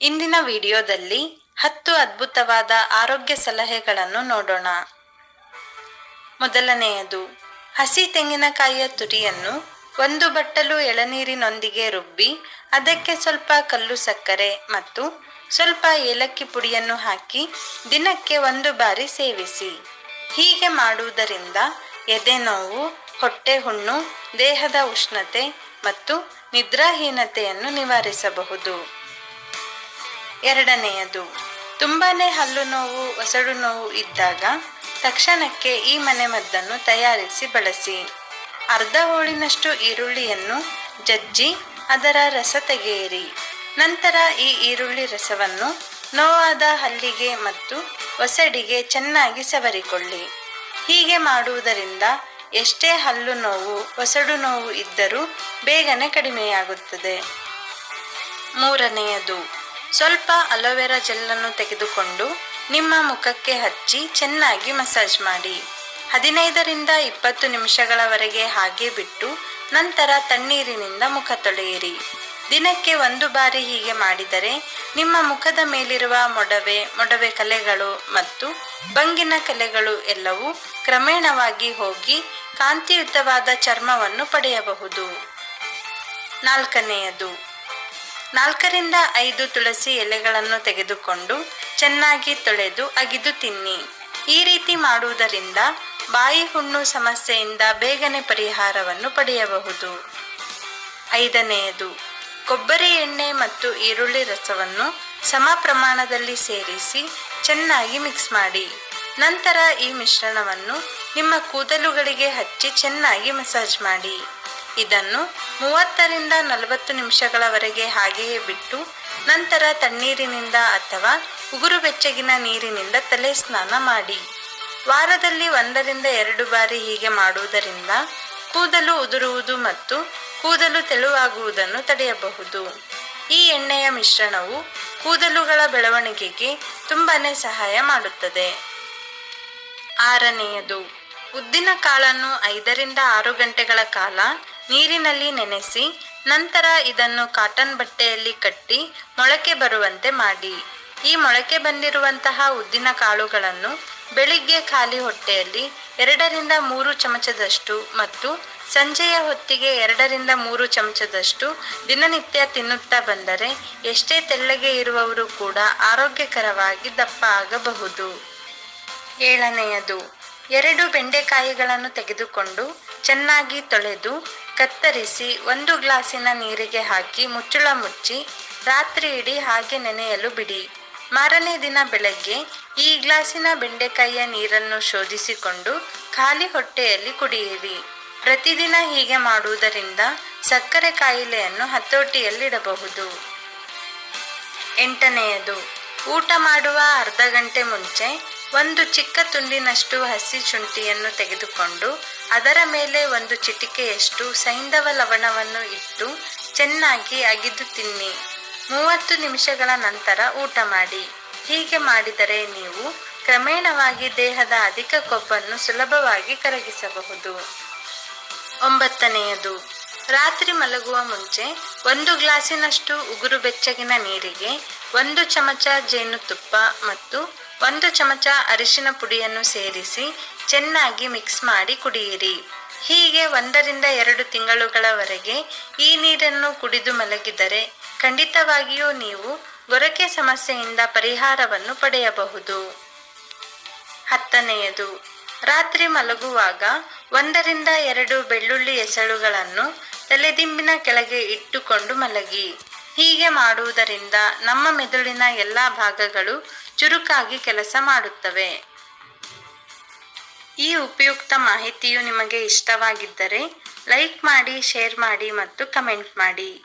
ಇಂದಿನ ವಿಡಿಯೋದಲ್ಲಿ ಹತ್ತು ಅದ್ಭುತವಾದ ಆರೋಗ್ಯ ಸಲಹೆಗಳನ್ನು ನೋಡೋಣ. ಮೊದಲನೆಯದು, ಹಸಿ ತೆಂಗಿನಕಾಯಿಯ ತುರಿಯನ್ನು ಒಂದು ಬಟ್ಟಲು ಎಳನೀರಿನೊಂದಿಗೆ ರುಬ್ಬಿ ಅದಕ್ಕೆ ಸ್ವಲ್ಪ ಕಲ್ಲು ಸಕ್ಕರೆ ಮತ್ತು ಸ್ವಲ್ಪ ಏಲಕ್ಕಿ ಪುಡಿಯನ್ನು ಹಾಕಿ ದಿನಕ್ಕೆ ಒಂದು ಬಾರಿ ಸೇವಿಸಿ. ಹೀಗೆ ಮಾಡುವುದರಿಂದ ಎದೆನೋವು ಹೊಟ್ಟೆ ಹುಣ್ಣು, ದೇಹದ ಉಷ್ಣತೆ ಮತ್ತು ನಿದ್ರಾಹೀನತೆಯನ್ನು ನಿವಾರಿಸಬಹುದು. ಎರಡನೆಯದು, ತುಂಬಾನೇ ಹಲ್ಲು ನೋವು, ಒಸಡು ನೋವು ಇದ್ದಾಗ ತಕ್ಷಣಕ್ಕೆ ಈ ಮನೆಮದ್ದನ್ನು ತಯಾರಿಸಿ ಬಳಸಿ. ಅರ್ಧ ಹೋಳಿನಷ್ಟು ಈರುಳ್ಳಿಯನ್ನು ಜಜ್ಜಿ ಅದರ ರಸ ತೆಗೆಯಿರಿ. ನಂತರ ಈ ಈರುಳ್ಳಿ ರಸವನ್ನು ನೋವಾದ ಹಲ್ಲಿಗೆ ಮತ್ತು ಒಸಡಿಗೆ ಚೆನ್ನಾಗಿ ಸವರಿಕೊಳ್ಳಿ. ಹೀಗೆ ಮಾಡುವುದರಿಂದ ಎಷ್ಟೇ ಹಲ್ಲು ನೋವು, ಒಸಡು ನೋವು ಇದ್ದರೂ ಬೇಗನೆ ಕಡಿಮೆಯಾಗುತ್ತದೆ. ಮೂರನೆಯದು ಸ್ವಲ್ಪ ಅಲೋವೆರಾ ಜೆಲ್ಲನ್ನು ತೆಗೆದುಕೊಂಡು ನಿಮ್ಮ ಮುಖಕ್ಕೆ ಹಚ್ಚಿ ಚೆನ್ನಾಗಿ ಮಸಾಜ್ ಮಾಡಿ. ಹದಿನೈದರಿಂದ ಇಪ್ಪತ್ತು ನಿಮಿಷಗಳವರೆಗೆ ಹಾಗೆ ಬಿಟ್ಟು ನಂತರ ತಣ್ಣೀರಿನಿಂದ ಮುಖ ತೊಳೆಯಿರಿ. ದಿನಕ್ಕೆ ಒಂದು ಬಾರಿ ಹೀಗೆ ಮಾಡಿದರೆ ನಿಮ್ಮ ಮುಖದ ಮೇಲಿರುವ ಮೊಡವೆ ಮೊಡವೆ ಕಲೆಗಳು ಮತ್ತು ಬಂಗಿನ ಕಲೆಗಳು ಎಲ್ಲವೂ ಕ್ರಮೇಣವಾಗಿ ಹೋಗಿ ಕಾಂತಿಯುತವಾದ ಚರ್ಮವನ್ನು ಪಡೆಯಬಹುದು. ನಾಲ್ಕನೆಯದು ನಾಲ್ಕರಿಂದ ಐದು ತುಳಸಿ ಎಲೆಗಳನ್ನು ತೆಗೆದುಕೊಂಡು ಚೆನ್ನಾಗಿ ತೊಳೆದು ಅಗಿದು ತಿನ್ನಿ. ಈ ರೀತಿ ಮಾಡುವುದರಿಂದ ಬಾಯಿ ಹುಣ್ಣು ಸಮಸ್ಯೆಯಿಂದ ಬೇಗನೆ ಪರಿಹಾರವನ್ನು ಪಡೆಯಬಹುದು. ಐದನೆಯದು, ಕೊಬ್ಬರಿ ಎಣ್ಣೆ ಮತ್ತು ಈರುಳ್ಳಿ ರಸವನ್ನು ಸಮ ಪ್ರಮಾಣದಲ್ಲಿ ಸೇರಿಸಿ ಚೆನ್ನಾಗಿ ಮಿಕ್ಸ್ ಮಾಡಿ. ನಂತರ ಈ ಮಿಶ್ರಣವನ್ನು ನಿಮ್ಮ ಕೂದಲುಗಳಿಗೆ ಹಚ್ಚಿ ಚೆನ್ನಾಗಿ ಮಸಾಜ್ ಮಾಡಿ. ಇದನ್ನು ಮೂವತ್ತರಿಂದ ನಲವತ್ತು ನಿಮಿಷಗಳವರೆಗೆ ಹಾಗೆಯೇ ಬಿಟ್ಟು ನಂತರ ತಣ್ಣೀರಿನಿಂದ ಅಥವಾ ಉಗುರು ಬೆಚ್ಚಗಿನ ನೀರಿನಿಂದ ತಲೆ ಸ್ನಾನ ಮಾಡಿ. ವಾರದಲ್ಲಿ ಒಂದರಿಂದ ಎರಡು ಬಾರಿ ಹೀಗೆ ಮಾಡುವುದರಿಂದ ಕೂದಲು ಉದುರುವುದು ಮತ್ತು ಕೂದಲು ತೆಳುವಾಗುವುದನ್ನು ತಡೆಯಬಹುದು. ಈ ಎಣ್ಣೆಯ ಮಿಶ್ರಣವು ಕೂದಲುಗಳ ಬೆಳವಣಿಗೆಗೆ ತುಂಬಾ ಸಹಾಯ ಮಾಡುತ್ತದೆ. ಆರನೆಯದು, ಉದ್ದಿನ ಕಾಳನ್ನು ಐದರಿಂದ ಆರು ಗಂಟೆಗಳ ಕಾಲ ನೀರಿನಲ್ಲಿ ನೆನೆಸಿ ನಂತರ ಇದನ್ನು ಕಾಟನ್ ಬಟ್ಟೆಯಲ್ಲಿ ಕಟ್ಟಿ ಮೊಳಕೆ ಬರುವಂತೆ ಮಾಡಿ. ಈ ಮೊಳಕೆ ಬಂದಿರುವಂತಹ ಉದ್ದಿನ ಕಾಳುಗಳನ್ನು ಬೆಳಿಗ್ಗೆ ಖಾಲಿ ಹೊಟ್ಟೆಯಲ್ಲಿ ಎರಡರಿಂದ ಮೂರು ಚಮಚದಷ್ಟು ಮತ್ತು ಸಂಜೆಯ ಹೊತ್ತಿಗೆ ಎರಡರಿಂದ ಮೂರು ಚಮಚದಷ್ಟು ದಿನನಿತ್ಯ ತಿನ್ನುತ್ತಾ ಬಂದರೆ ಎಷ್ಟೇ ತೆಳ್ಳಗೆ ಇರುವವರು ಕೂಡ ಆರೋಗ್ಯಕರವಾಗಿ ದಪ್ಪ ಆಗಬಹುದು. ಏಳನೆಯದು ಎರಡು ಬೆಂಡೆಕಾಯಿಗಳನ್ನು ತೆಗೆದುಕೊಂಡು ಚೆನ್ನಾಗಿ ತೊಳೆದು ಕತ್ತರಿಸಿ ಒಂದು ಗ್ಲಾಸಿನ ನೀರಿಗೆ ಹಾಕಿ ಮುಚ್ಚಳ ಮುಚ್ಚಿ ರಾತ್ರಿ ಇಡೀ ಹಾಗೆ ನೆನೆಯಲು ಬಿಡಿ. ಮಾರನೇ ದಿನ ಬೆಳಗ್ಗೆ ಈ ಗ್ಲಾಸಿನ ಬೆಂಡೆಕಾಯಿಯ ನೀರನ್ನು ಶೋಧಿಸಿಕೊಂಡು ಖಾಲಿ ಹೊಟ್ಟೆಯಲ್ಲಿ ಕುಡಿಯಿರಿ. ಪ್ರತಿದಿನ ಹೀಗೆ ಮಾಡುವುದರಿಂದ ಸಕ್ಕರೆ ಕಾಯಿಲೆಯನ್ನು ಹತೋಟಿಯಲ್ಲಿಡಬಹುದು. ಎಂಟನೆಯದು, ಊಟ ಮಾಡುವ ಅರ್ಧ ಗಂಟೆ ಮುಂಚೆ ಒಂದು ಚಿಕ್ಕ ತುಂಡಿನಷ್ಟು ಹಸಿ ಶುಂಠಿಯನ್ನು ತೆಗೆದುಕೊಂಡು ಅದರ ಮೇಲೆ ಒಂದು ಚಿಟಿಕೆಯಷ್ಟು ಸೈಂಧವ ಲವಣವನ್ನು ಇಟ್ಟು ಚೆನ್ನಾಗಿ ಅಗಿದು ತಿನ್ನಿ. ಮೂವತ್ತು ನಿಮಿಷಗಳ ನಂತರ ಊಟ ಮಾಡಿ. ಹೀಗೆ ಮಾಡಿದರೆ ನೀವು ಕ್ರಮೇಣವಾಗಿ ದೇಹದ ಅಧಿಕ ಕೊಬ್ಬನ್ನು ಸುಲಭವಾಗಿ ಕರಗಿಸಬಹುದು. ಒಂಬತ್ತನೆಯದು, ರಾತ್ರಿ ಮಲಗುವ ಮುಂಚೆ ಒಂದು ಗ್ಲಾಸಿನಷ್ಟು ಉಗುರು ಬೆಚ್ಚಗಿನ ನೀರಿಗೆ ಒಂದು ಚಮಚ ಜೇನುತುಪ್ಪ ಮತ್ತು ಒಂದು ಚಮಚ ಅರಿಶಿನ ಪುಡಿಯನ್ನು ಸೇರಿಸಿ ಚೆನ್ನಾಗಿ ಮಿಕ್ಸ್ ಮಾಡಿ ಕುಡಿಯಿರಿ. ಹೀಗೆ ಒಂದರಿಂದ ಎರಡು ತಿಂಗಳುಗಳವರೆಗೆ ಈ ನೀರನ್ನು ಕುಡಿದು ಮಲಗಿದರೆ ಖಂಡಿತವಾಗಿಯೂ ನೀವು ಗೊರಕೆ ಸಮಸ್ಯೆಯಿಂದ ಪರಿಹಾರವನ್ನು ಪಡೆಯಬಹುದು. ಹತ್ತನೆಯದು, ರಾತ್ರಿ ಮಲಗುವಾಗ ಒಂದರಿಂದ ಎರಡು ಬೆಳ್ಳುಳ್ಳಿ ಎಸಳುಗಳನ್ನು ತಲೆದಿಂಬಿನ ಕೆಳಗೆ ಇಟ್ಟುಕೊಂಡು ಮಲಗಿ. ಹೀಗೆ ಮಾಡುವುದರಿಂದ ನಮ್ಮ ಮೆದುಳಿನ ಎಲ್ಲ ಭಾಗಗಳು ಚುರುಕಾಗಿ ಕೆಲಸ ಮಾಡುತ್ತವೆ. ಈ ಉಪಯುಕ್ತ ಮಾಹಿತಿಯು ನಿಮಗೆ ಇಷ್ಟವಾಗಿದ್ದರೆ ಲೈಕ್ ಮಾಡಿ, ಶೇರ್ ಮಾಡಿ ಮತ್ತು ಕಮೆಂಟ್ ಮಾಡಿ.